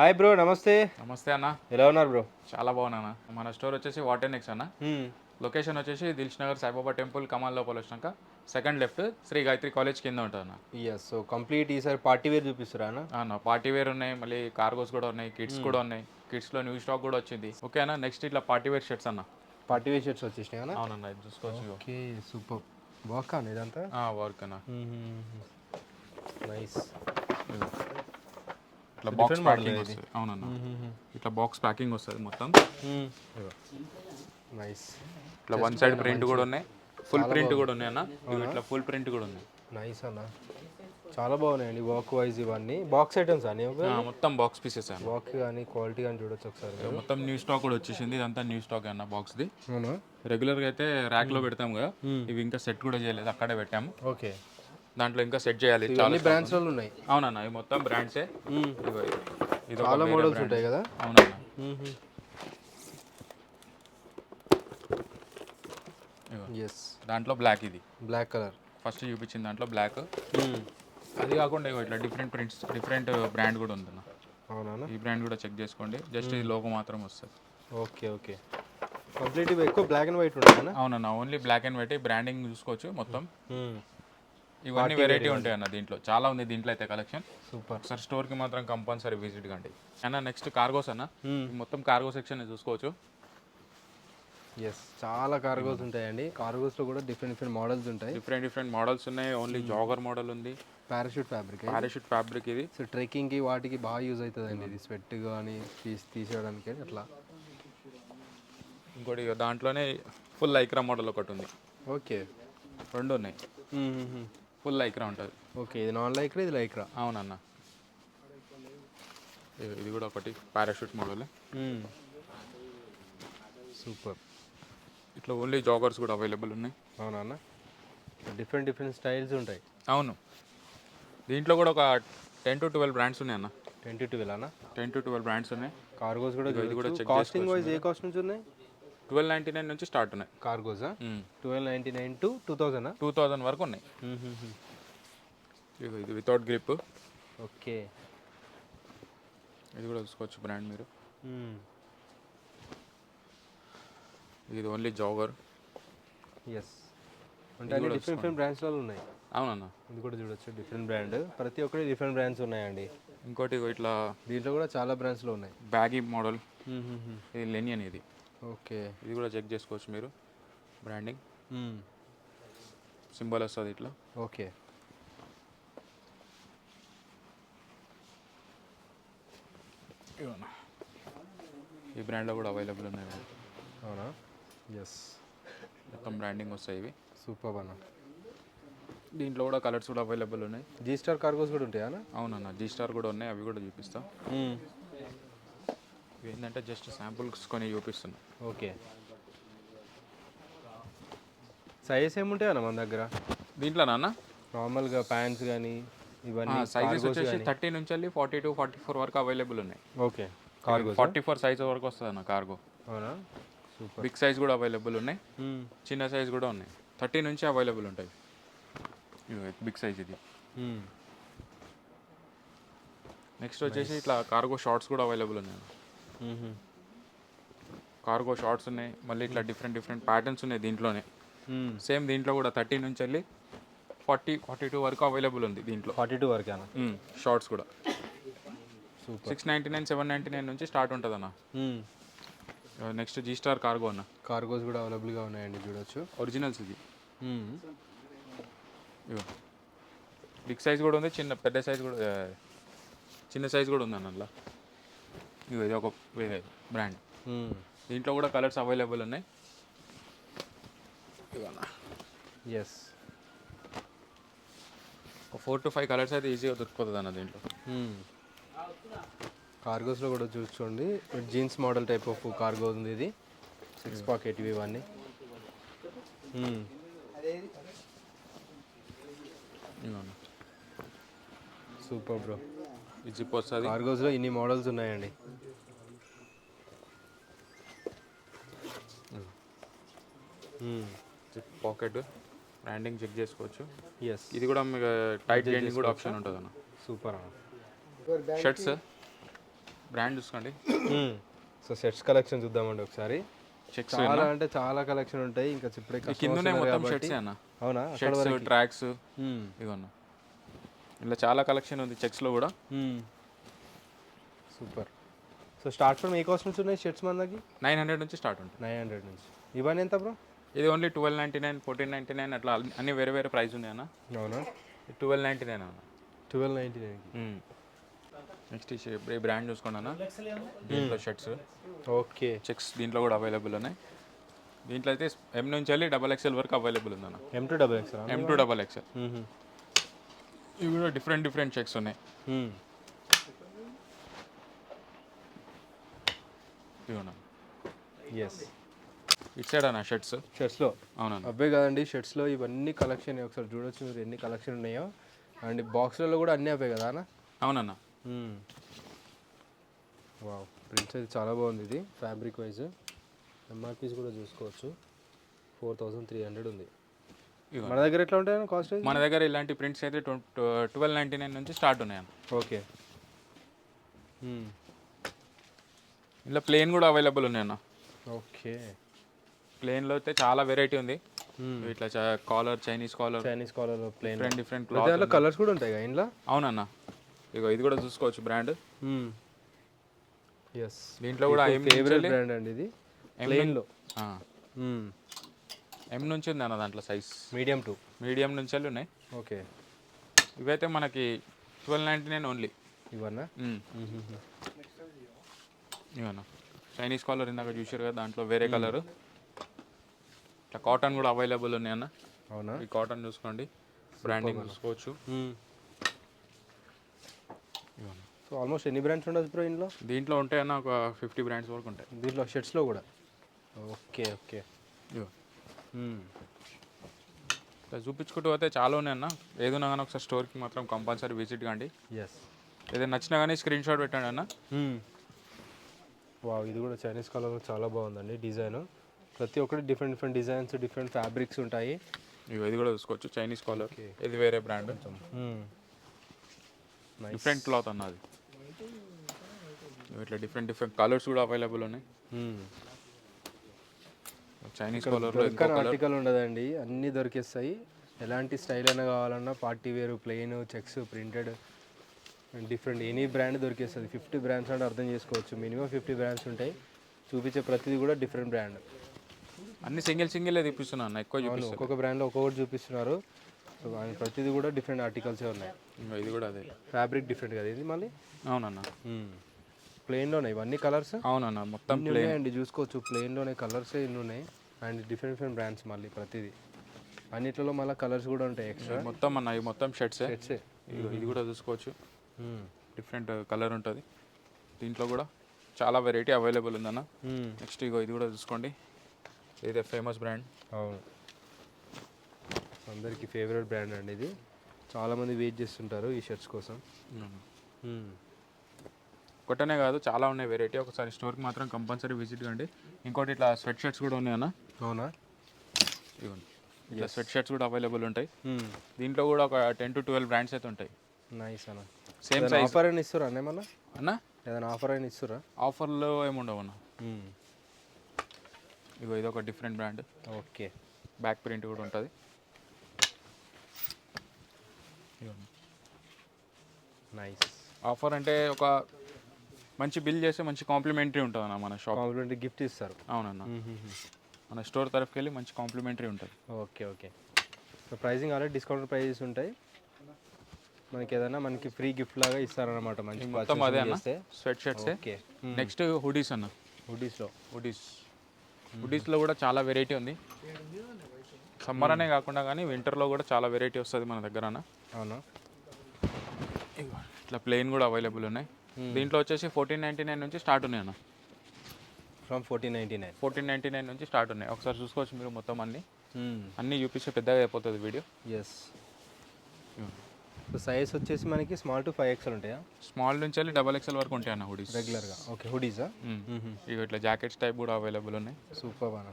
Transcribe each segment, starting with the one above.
Hi bro నమస్తే. నమస్తే అన్న. ఎలా ఉన్నారు బ్రో? చాలా బాగున్నా మన స్టోర్ వచ్చేసి వాటర్ నెక్స్ అన్న. లొకేషన్ వచ్చేసి దిల్ష్ నగర్ సాయిబాబా టెంపుల్ కమాల్ లోపల వచ్చినాక second left Shri Gayatri college కింద ఉంటుంది అన్న. ఎస్ సో కంప్లీట్ ఈసారి పార్టీ వేర్ చూపిస్తారా అన్న? అన్న పార్టీ వేర్ ఉన్నాయి మళ్ళీ కార్గోస్ కూడా ఉన్నాయి కిడ్స్ కూడా ఉన్నాయి. కిడ్స్లో న్యూ స్టాక్ కూడా వచ్చింది. ఓకే అన్న నెక్స్ట్ ఇట్లా పార్టీ వేర్ షర్ట్స్ అన్న. పార్టీ వేర్ షర్ట్స్ వచ్చేసినాయి అన్న? అవునన్న చూసుకోవచ్చు. Okay super. బాగా అన్న ఇదంతా? వర్క్ అన్న. నైస్ ఇట్లా బాక్స్ ప్యాకింగ్ వస్తుంది. అవునన్న. ఇట్లా బాక్స్ ప్యాకింగ్ వస్తుంది మొత్తం. నైస్ ఇట్లా వన్ సైడ్ ప్రింట్ కూడా ఉన్నాయి. ఫుల్ ప్రింట్ కూడా ఉన్నాయి అన్న ఇట్లా ఫుల్ ప్రింట్ కూడా ఉన్నాయి. నైస్ అన్న. చాలా బాగున్నాయండి వాక్ వైజ్ ఇవన్నీ. బాక్స్ ఐటమ్స్ ఆ, మొత్తం బాక్స్ పీసెస్ అన్న. వాక్ కానీ క్వాలిటీ కానీ చూడొచ్చు ఒకసారి. మొత్తం న్యూ స్టాక్ కూడా వచ్చేసింది. ఇదంతా న్యూ స్టాక్ అన్న బాక్స్ది రెగ్యులర్గా అయితే ర్యాక్లో పెడతాం కదా. ఇవి ఇంకా సెట్ కూడా చేయలేదు. అక్కడే పెట్టాము. ఓకే దాంట్లో ఇంకా సెట్ చేయాలి. చాలా అన్ని బ్రాండ్స్ ఉన్నాయి. అవునన్న ఇవి మొత్తం బ్రాండ్సే ఇది. ఇది చాలా మోడల్స్. ఉంటాయి కదా? అవునన్న. ఎస్ దాంట్లో బ్లాక్ ఇది. బ్లాక్ కలర్ ఫస్ట్ చూపించిన దాంట్లో బ్లాక్ అది కాకుండా ఇట్లా డిఫరెంట్ ప్రింట్స్ డిఫరెంట్ బ్రాండ్ కూడా ఉందన్న అవునా ఈ బ్రాండ్ కూడా చెక్ చేసుకోండి. జస్ట్ ఈ లోగో మాత్రం వస్తుంది. Okay okay. కంప్లీట్ ఎక్కువ బ్లాక్ అండ్ వైట్ ఉంటాయనా అవునన్న only black and white branding చూసుకోవచ్చు మొత్తం. ఇవన్నీ వెరైటీ ఉంటాయి అన్న దీంట్లో. చాలా ఉంది దీంట్లో అయితే కలెక్షన్ సూపర్ ఒకసారి స్టోర్కి మాత్రం కంపల్సరీ విజిట్ కండి. అన్న నెక్స్ట్ కార్గోస్ అన్న. ఈ మొత్తం కార్గో సెక్షన్ చూసుకోవచ్చు. ఎస్ చాలా కార్గోస్ ఉంటాయండి. కార్గోస్లో కూడా డిఫరెంట్ డిఫరెంట్ మోడల్స్ ఉంటాయి. డిఫరెంట్ డిఫరెంట్ మోడల్స్ ఉన్నాయి. ఓన్లీ జాగర్ మోడల్ ఉంది. పారాషూట్ ఫ్యాబ్రిక్ పారాషూట్ ఫ్యాబ్రిక్ ఇది. సో ట్రెక్కింగ్కి వాటికి బాగా యూజ్ అవుతుందండి ఇది. స్వెట్ కానీ తీసి తీసేయడానికి అట్లా. ఇంకోటి దాంట్లోనే ఫుల్ లైక్రా మోడల్ ఒకటి ఉంది. ఓకే రెండు ఉన్నాయి. ఫుల్ లైక్రా ఉంటుంది. ఓకే ఇది నాన్ లైక్రా ఇది లైక్రా? అవునన్న. ఇది- కూడా ఒకటి పారాషూట్ మోడల్. సూపర్. ఇట్లా ఓన్లీ జాగర్స్ కూడా అవైలబుల్ ఉన్నాయి. అవునా డిఫరెంట్ డిఫరెంట్ స్టైల్స్ ఉంటాయి. అవును. దీంట్లో కూడా ఒక టెన్ టు ట్వెల్వ్ బ్రాండ్స్ ఉన్నాయి అన్న టెన్ టు ట్వెల్వ్ అన్న? టెన్ టు ట్వెల్వ్ బ్రాండ్స్ ఉన్నాయి. కార్గోస్ కూడా ఇది కూడా కాస్టింగ్ వైజ్ ఏ కాస్ట్ నుంచి ఉన్నాయి? ట్వెల్వ్ నైంటీ నైన్ నుంచి స్టార్ట్ ఉన్నాయి. కార్గోసా? Twelve ninety nine to two థౌజండా two thousand వరకు ఉన్నాయి. ఇది వితౌట్ గ్రిప్. ఓకే. ఇది కూడా చూసుకోవచ్చు బ్రాండ్ మీరు. ఇది ఓన్లీ జాగర్. ఎస్ అంటే డిఫరెంట్ డిఫరెంట్ బ్రాండ్స్లో ఉన్నాయి. అవునన్న. ఇది కూడా చూడొచ్చు. డిఫరెంట్ బ్రాండ్ ప్రతి ఒక్కటి డిఫరెంట్ బ్రాండ్స్ ఉన్నాయండి. ఇంకోటి ఇట్లా దీంట్లో కూడా చాలా బ్రాండ్స్లో ఉన్నాయి. Baggy model. ఇది లెనియన్ ఇది. ఓకే. ఇది కూడా చెక్ చేసుకోవచ్చు మీరు. బ్రాండింగ్ సింబల్ వస్తుంది ఇట్లా. ఓకే. ఈ బ్రాండ్లో కూడా అవైలబుల్ ఉన్నాయి. అవునా? ఎస్ మొత్తం బ్రాండింగ్ వస్తాయి ఇవి. సూపర్ అన్న. దీంట్లో కూడా కలర్స్ కూడా అవైలబుల్ ఉన్నాయి. జీ స్టార్ కార్గోస్ కూడా ఉంటాయా అవునన్న జీ స్టార్ కూడా ఉన్నాయి అవి కూడా చూపిస్తా. ఇవి ఏంటంటే జస్ట్ శాంపుల్స్ కొని చూపిస్తున్నా. ఓకే. సైజెస్ ఏముంటాయి అన్న మన దగ్గర? దీంట్లో నాన్న? నార్మల్గా ప్యాంట్స్ కానీ ఇవన్నీ సైజెస్ వచ్చేసి థర్టీ నుంచి వెళ్ళి ఫార్టీ టు ఫార్టీ ఫోర్ వరకు అవైలబుల్ ఉన్నాయి. Okay. Cargos forty four size వరకు వస్తుంది అన్న కార్గో అవునా? సూపర్ బిగ్ సైజ్ కూడా అవైలబుల్ ఉన్నాయి. చిన్న సైజ్ కూడా ఉన్నాయి. థర్టీ నుంచి అవైలబుల్ ఉంటాయి. బిగ్ సైజ్ ఇది. నెక్స్ట్ వచ్చేసి ఇట్లా కార్గో షార్ట్స్ కూడా అవైలబుల్ ఉన్నాయి. కార్గో షార్ట్స్ ఉన్నాయి. మళ్ళీ ఇట్లా డిఫరెంట్ డిఫరెంట్ ప్యాటర్న్స్ ఉన్నాయి దీంట్లోనే. సేమ్ దీంట్లో కూడా థర్టీ నుంచి వెళ్ళి ఫార్టీ ఫార్టీ టూ వరకు అవైలబుల్ ఉంది దీంట్లో. ఫార్టీ టూ వరకు అన్న షార్ట్స్ కూడా. Six ninety nine seven ninety nine నుంచి స్టార్ట్ ఉంటుంది అన్న నెక్స్ట్ జీ స్టార్ కార్గో అన్న. కార్గోస్ కూడా అవైలబుల్గా ఉన్నాయండి చూడొచ్చు. ఒరిజినల్స్ ఇది. బిగ్ సైజ్ కూడా ఉంది చిన్న పెద్ద సైజ్ కూడా ఆ, చిన్న సైజ్ కూడా ఉంది అన్న ఇగో ఇది ఒక వేరే బ్రాండ్. దీంట్లో కూడా కలర్స్ అవైలబుల్ ఉన్నాయి. ఎస్ ఒక ఫోర్ టు ఫైవ్ కలర్స్ అయితే ఈజీగా దొరికిపోతుంది అన్న దీంట్లో. కార్గోస్లో కూడా చూసుకోండి jeans model type of cargo ఉంది ఇది. సిక్స్ పాకెట్ ఇవి ఇవన్నీ. ఇవన్న సూపర్ బ్రో ఇది జిప్ వస్తుంది. కార్గోస్లో ఇన్ని మోడల్స్ ఉన్నాయండి. జిప్ పాకెట్ బ్రాండింగ్ చెక్ చేసుకోవచ్చు. ఎస్ ఇది కూడా మీకు టైట్ చేయండి కూడా ఆప్షన్ ఉంటుంది అన్న సూపర్ అన్న. షర్ట్స్ బ్రాండ్ చూసుకోండి. సో సెట్స్ కలెక్షన్ చూద్దామండి ఒకసారి. చాలా అంటే చాలా కలెక్షన్ ఉంటాయి. ఇంకా కిందనే ఉన్నారు మొత్తం షర్ట్స్ అన్న? అవునా? Shirts tracks. ఇవన్న ఇలా చాలా కలెక్షన్ ఉంది చెక్స్లో కూడా. సూపర్. సో స్టార్ట్ ఫ్రమ్ ఏ కాస్ట్ నుంచి ఉన్నాయి షర్ట్స్ మన దగ్గర నైన్ హండ్రెడ్ నుంచి స్టార్ట్ ఉంటుంది నైన్ హండ్రెడ్ నుంచి. ఇవన్నీ ఎంత బ్రో? ఇది only twelve ninety nine fourteen ninety nine అట్లా అన్ని- వేరే వేరే ప్రైస్ ఉన్నాయి అన్న. అవునా? ట్వెల్వ్ నైంటీ నైన్ అన్న. ట్వెల్వ్ నైంటీ నైన్కి నెక్స్ట్ ఈ బ్రాండ్ చూసుకోండి అన్న. దీంట్లో షర్ట్స్. ఓకే. చెక్స్ దీంట్లో కూడా అవైలబుల్ ఉన్నాయి. దీంట్లో అయితే ఎం నుంచి వెళ్ళి డబల్ ఎక్స్ఎల్ వరకు అవైలబుల్ ఉందన్న. M to double X M to double XL. ఇవి కూడా డిఫరెంట్ డిఫరెంట్ చెక్స్ ఉన్నాయి. ఎస్ ఇటు సైడ్ అన్న షర్ట్స్? షర్ట్స్లో? అవునన్న. అవే కదండి షర్ట్స్లో ఇవన్నీ కలెక్షన్ ఒకసారి చూడొచ్చు మీరు ఎన్ని కలెక్షన్ ఉన్నాయో. అండ్ బాక్స్లలో కూడా అన్నీ అవే కదా అన్న? అవునన్న. వావ్ ప్రింట్స్ అయితే చాలా బాగుంది ఇది ఫ్యాబ్రిక్ వైజ్. ఎంఆర్పీస్ కూడా చూసుకోవచ్చు. ఫోర్ థౌజండ్ త్రీ హండ్రెడ్ ఉంది. మన దగ్గర ఎట్లా ఉంటాయి కాస్ట్ మన దగ్గర ఇలాంటి ప్రింట్స్ అయితే ట్వెల్వ్ నైంటీ నైన్ నుంచి స్టార్ట్ ఉన్నాయి ఓకే. ఇలా ప్లేన్ కూడా అవైలబుల్ ఉన్నాయి అన్న ఓకే ప్లేన్లో అయితే చాలా వెరైటీ ఉంది. ఇట్లా collar Chinese collar Chinese collar plain different different దాంట్లో కలర్స్ కూడా ఉంటాయి కదా ఇంట్లో అవునన్న. ఇగో ఇది కూడా చూసుకోవచ్చు బ్రాండ్ ఎస్ దీంట్లో కూడా ఫేవరెట్ బ్రాండ్ అండి ఇది. ప్లేన్లో ఎం నుంచి ఉంది అన్న దాంట్లో సైజ్ మీడియం టు మీడియం నుంచి వెళ్ళి ఉన్నాయి. ఓకే. ఇవైతే మనకి ట్వెల్వ్ నైంటీ నైన్ ఓన్లీ ఇవన్నా ఇవన్న చైనీస్ కాలర్ ఇందాక చూసారు కదా దాంట్లో వేరే కలర్ ఇట్లా కాటన్ కూడా అవైలబుల్ ఉన్నాయి అన్న. అవునా? ఈ కాటన్ చూసుకోండి. బ్రాండింగ్ చూసుకోవచ్చు. సో ఆల్మోస్ట్ ఎన్ని బ్రాండ్స్ ఉండొచ్చు బ్రో ఇంట్లో దీంట్లో ఉంటాయి అన్న ఒక ఫిఫ్టీ బ్రాండ్స్ వరకు ఉంటాయి. దీంట్లో షర్ట్స్లో కూడా. Okay okay. ఇట్లా చూపించుకుంటూ పోతే చాలా ఉన్నాయి అన్న. ఏదైనా కానీ ఒకసారి స్టోర్కి మాత్రం కంపల్సరీ విజిట్ కాండి. ఎస్ ఏదైనా నచ్చినా కానీ స్క్రీన్ షాట్ పెట్టండి అన్న. వావ్ ఇది కూడా చైనీస్ కలర్ చాలా బాగుందండి డిజైన్. ప్రతి ఒక్కటి different different designs different fabrics ఉంటాయి. ఇది కూడా చూసుకోవచ్చు చైనీస్ కాలర్ ఇది వేరే బ్రాండ్ డిఫరెంట్ క్లాత్ అన్నది ఇట్లా డిఫరెంట్ డిఫరెంట్ కలర్స్ కూడా అవైలబుల్ ఉన్నాయి. చైనీస్ దొరకని ఆర్టికల్ ఉండదండి. అన్నీ దొరికేస్తాయి. ఎలాంటి స్టైల్ అయినా కావాలన్నా పార్టీ వేరు plain checks printed different any brand దొరికేస్తుంది. Fifty brands అంటే అర్థం చేసుకోవచ్చు. మినిమం ఫిఫ్టీ బ్రాండ్స్ ఉంటాయి. చూపించే ప్రతిదీ కూడా డిఫరెంట్ బ్రాండ్ అన్ని సింగిల్ సింగిల్ తీపిస్తున్నా అన్న? ఎక్కువ ఒక్కొక్క బ్రాండ్లో ఒక్కొక్కటి చూపిస్తున్నారు. సో ప్రతిదీ కూడా డిఫరెంట్ ఆర్టికల్సే ఉన్నాయి. ఇది కూడా అదే. ఫ్యాబ్రిక్ డిఫరెంట్ కదా ఇది మళ్ళీ? అవునన్న. ప్లెయిన్లోనే ఇవన్నీ కలర్స్ అవునన్న. మొత్తం ఇన్ని ఉన్నాయండి. చూసుకోవచ్చు. ప్లెయిన్లోనే కలర్స్ ఇన్ని ఉన్నాయి. అండ్ డిఫరెంట్ డిఫరెంట్ బ్రాండ్స్ మళ్ళీ ప్రతిదీ. అన్నిట్లలో మళ్ళీ కలర్స్ కూడా ఉంటాయి ఎక్స్ట్రా. మొత్తం అన్న ఇవి మొత్తం షర్ట్సే? ఇది కూడా చూసుకోవచ్చు. డిఫరెంట్ కలర్ ఉంటుంది. దీంట్లో కూడా చాలా వెరైటీ అవైలబుల్ ఉందన్న. నెక్స్ట్ ఇగో ఇది కూడా చూసుకోండి. ఇదే ఫేమస్ బ్రాండ్. అవును. అందరికీ ఫేవరెట్ బ్రాండ్ అండి ఇది. చాలామంది వెయిట్ చేస్తుంటారు ఈ షర్ట్స్ కోసం. ఒకటనే కాదు చాలా ఉన్నాయి వెరైటీ. ఒకసారి స్టోర్కి మాత్రం కంపల్సరీ విజిట్ కండి. ఇంకోటి ఇట్లా స్వెట్ షర్ట్స్ కూడా ఉన్నాయి అన్న అవునా? ఇవ్వండి. ఇట్లా స్వెట్ షర్ట్స్ కూడా అవైలబుల్ ఉంటాయి. దీంట్లో కూడా ఒక టెన్ టు ట్వెల్వ్ బ్రాండ్స్ అయితే ఉంటాయి. నైస్ అన్న. సేమ్ సైజ్ ఆఫర్ అయినా ఇస్తురా అన్న మళ్ళీ అన్న? ఏదైనా ఆఫర్ అయినా ఇస్తురా? ఆఫర్లో ఏముండవు అన్న. ఇగో ఇది ఒక different brand okay back print కూడా ఉంటుంది. నైస్ ఆఫర్ అంటే ఒక మంచి బిల్ చేస్తే మంచి కాంప్లిమెంటరీ ఉంటుంది అన్న మన షాప్ కాంప్లిమెంటరీ గిఫ్ట్ ఇస్తారు. అవునన్న. మన స్టోర్ తరఫుకి వెళ్ళి మంచి కాంప్లిమెంటరీ ఉంటుంది. Okay okay. So pricing already discount prices ఉంటాయి. మనకి ఏదైనా మనకి ఫ్రీ గిఫ్ట్ లాగా ఇస్తారనమాట మంచి మొత్తం అదే అన్న? స్వెట్ షర్ట్సే ఓకే నెక్స్ట్ హుడీస్ అన్న. హుడీస్లో హుడీస్ హుడీస్లో కూడా చాలా వెరైటీ ఉంది. సమ్మర్ అనే కాకుండా కానీ వింటర్లో కూడా చాలా వెరైటీ వస్తుంది మన దగ్గర అన్న. అవునా? ఇట్లా ప్లెయిన్ కూడా అవైలబుల్ ఉన్నాయి. దీంట్లో వచ్చేసి ఫోర్టీన్ నైంటీ నైన్ నుంచి స్టార్ట్ ఉన్నాయి అన్న. From fourteen ninety nine. Fourteen ninety nine నుంచి స్టార్ట్ ఉన్నాయి. ఒకసారి చూసుకోవచ్చు మీరు మొత్తం అన్ని. అన్నీ చూపిస్తే పెద్దగా అయిపోతుంది వీడియో. ఎస్ సో సైజ్ వచ్చేసి మనకి స్మాల్ టు ఫైవ్ ఎక్స్ఎల్ ఉంటాయా? స్మాల్ నుంచి వెళ్ళి డబల్ ఎక్స్ఎల్ వరకు ఉంటాయి అన్న హుడీస్ రెగ్యులర్గా ఓకే హుడీసా ఇవి ఇట్లా జాకెట్స్ టైప్ కూడా అవైలబుల్ ఉన్నాయి. సూపర్ అన్న.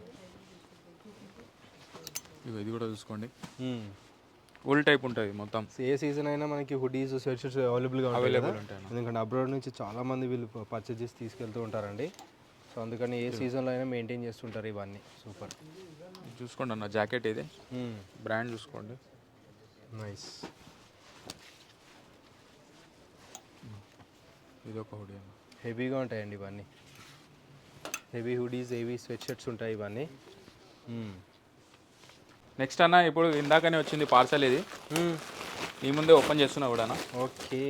ఇవి ఇది కూడా చూసుకోండి. ఫుల్ టైప్ ఉంటుంది మొత్తం. ఏ సీజన్ అయినా మనకి హుడీస్ స్వెట్ షర్ట్స్ అవైలబుల్గా అవైలబుల్ ఉంటాయి. ఎందుకంటే అబ్రాడ్ నుంచి చాలా మంది వీళ్ళు పర్చేజ్ చేసి తీసుకెళ్తూ ఉంటారండి. సో అందుకని ఏ సీజన్లో అయినా మెయింటైన్ చేస్తుంటారు ఇవన్నీ. సూపర్. చూసుకోండి అన్న జాకెట్ ఇది. బ్రాండ్ చూసుకోండి. నైస్. ఇది ఒక హుడీ అన్న. హెవీగా ఉంటాయండి ఇవన్నీ. Heavy hoodies heavy sweat shirts ఉంటాయి ఇవన్నీ. నెక్స్ట్ అన్న ఇప్పుడు ఇందాకనే వచ్చింది పార్సల్ ఇది. ఈ ముందే ఓపెన్ చేస్తున్నా కూడా అన్న. ఓకే.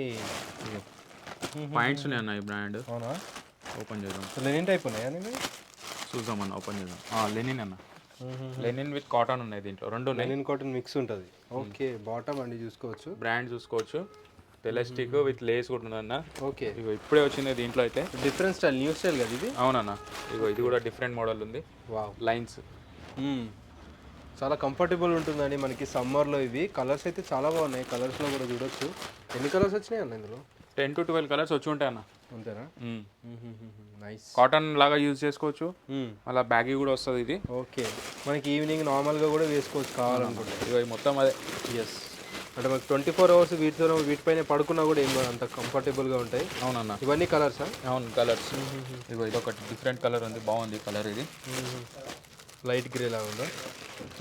పాయింట్స్ ఉన్నాయి అన్న ఈ బ్రాండ్. అవునా? ఓపెన్ చేద్దాం. లెనిన్ టైప్ ఉన్నాయా నేను చూద్దాం అన్న ఓపెన్ చేద్దాం. లెనిన్ అన్న. లెనిన్ విత్ కాటన్ ఉన్నాయి దీంట్లో రెండు లెనిన్ కాటన్ మిక్స్ ఉంటుంది. ఓకే బాటమ్ అండి చూసుకోవచ్చు. బ్రాండ్ చూసుకోవచ్చు. ఎలాస్టిక్ విత్ లేస్ కూడా ఉందన్న. ఓకే. ఇగో ఇప్పుడే వచ్చింది దీంట్లో అయితే. డిఫరెంట్ స్టైల్ న్యూ స్టైల్ కదా ఇది? అవునన్న. ఇగో ఇది కూడా డిఫరెంట్ మోడల్ ఉంది. వావ్ లైన్స్ చాలా కంఫర్టబుల్ ఉంటుందండి మనకి సమ్మర్లో ఇవి. కలర్స్ అయితే చాలా బాగున్నాయి. కలర్స్లో కూడా చూడొచ్చు. ఎన్ని కలర్స్ వచ్చినాయి అన్న ఇందులో? టెన్ టు ట్వెల్వ్ కలర్స్ వచ్చి ఉంటాయి అన్న. అంతేనా? నైస్ కాటన్ లాగా యూజ్ చేసుకోవచ్చు. మళ్ళీ బ్యాగీ కూడా వస్తుంది ఇది. ఓకే. మనకి ఈవినింగ్ నార్మల్గా కూడా వేసుకోవచ్చు కావాలనుకుంటే. ఈ మొత్తం అదే. ఎస్ అంటే మనకి ట్వంటీ ఫోర్ అవర్స్ వీటితో వీటిపైన పడుకున్నా కూడా ఏం అంత కంఫర్టబుల్గా ఉంటాయి. అవునన్న. ఇవన్నీ కలర్సా అవును కలర్స్ ఇగో ఇది ఒక డిఫరెంట్ కలర్ ఉంది బాగుంది కలర్ ఇది. లైట్ గ్రే లాగా ఉందా?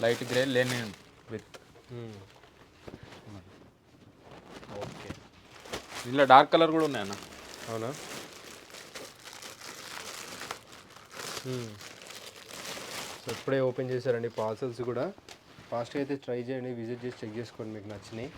లైట్ గ్రే లేని విత్ దీంట్లో డార్క్ కలర్ కూడా ఉన్నాయి అన్న. అవునా? సో ఇప్పుడే ఓపెన్ చేశారండి పార్సల్స్ కూడా. ఫాస్ట్గా అయితే ట్రై చేయండి విజిట్ చేసి చెక్ చేసుకోండి మీకు నచ్చినాయి